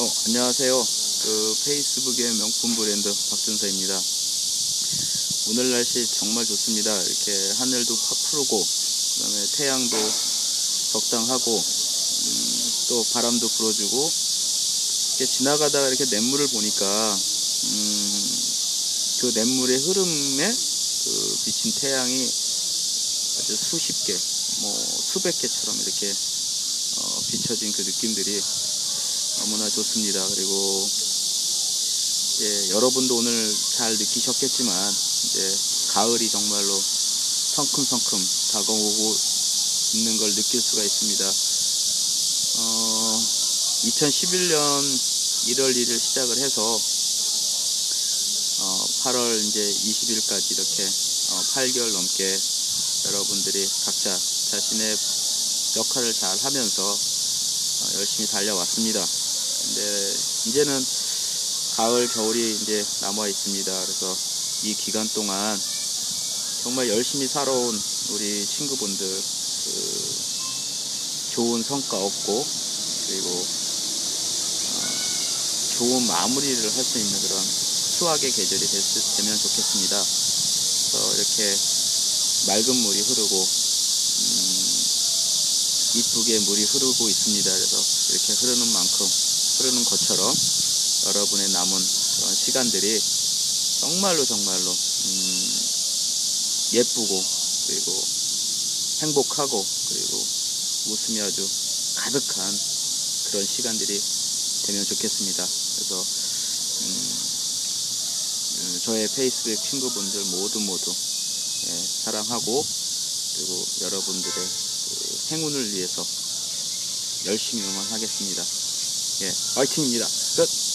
어, 안녕하세요. 그 페이스북의 명품 브랜드 박준서입니다. 오늘 날씨 정말 좋습니다. 이렇게 하늘도 팍 푸르고, 그 다음에 태양도 적당하고, 음, 또 바람도 불어주고, 이렇게 지나가다가 이렇게 냇물을 보니까, 음, 그 냇물의 흐름에 그 비친 태양이 아주 수십 개, 뭐 수백 개처럼 이렇게 어, 비춰진 그 느낌들이 너무나 좋습니다. 그리고 이제 여러분도 오늘 잘 느끼셨겠지만 이제 가을이 정말로 성큼성큼 다가오고 있는 걸 느낄 수가 있습니다. 어, 2011년 1월 1일 시작을 해서 어, 8월 이제 20일까지 이렇게 어, 8개월 넘게 여러분들이 각자 자신의 역할을 잘 하면서 어, 열심히 달려왔습니다. 근데 이제는 가을, 겨울이 이제 남아 있습니다. 그래서 이 기간 동안 정말 열심히 살아온 우리 친구분들 그 좋은 성과 얻고 그리고 어, 좋은 마무리를 할 수 있는 그런 수학의 계절이 됐, 되면 좋겠습니다. 그래서 이렇게 맑은 물이 흐르고 음, 이쁘게 물이 흐르고 있습니다. 그래서 이렇게 흐르는 만큼 흐르는 것처럼 여러분의 남은 그런 시간들이 정말로 정말로 음, 예쁘고 그리고 행복하고 그리고 웃음이 아주 가득한 그런 시간들이 되면 좋겠습니다. 그래서 음, 음, 저의 페이스북 친구분들 모두 모두 예, 사랑하고 그리고 여러분들의 그 행운을 위해서 열심히 응원하겠습니다. 예, 화이팅입니다. 끝!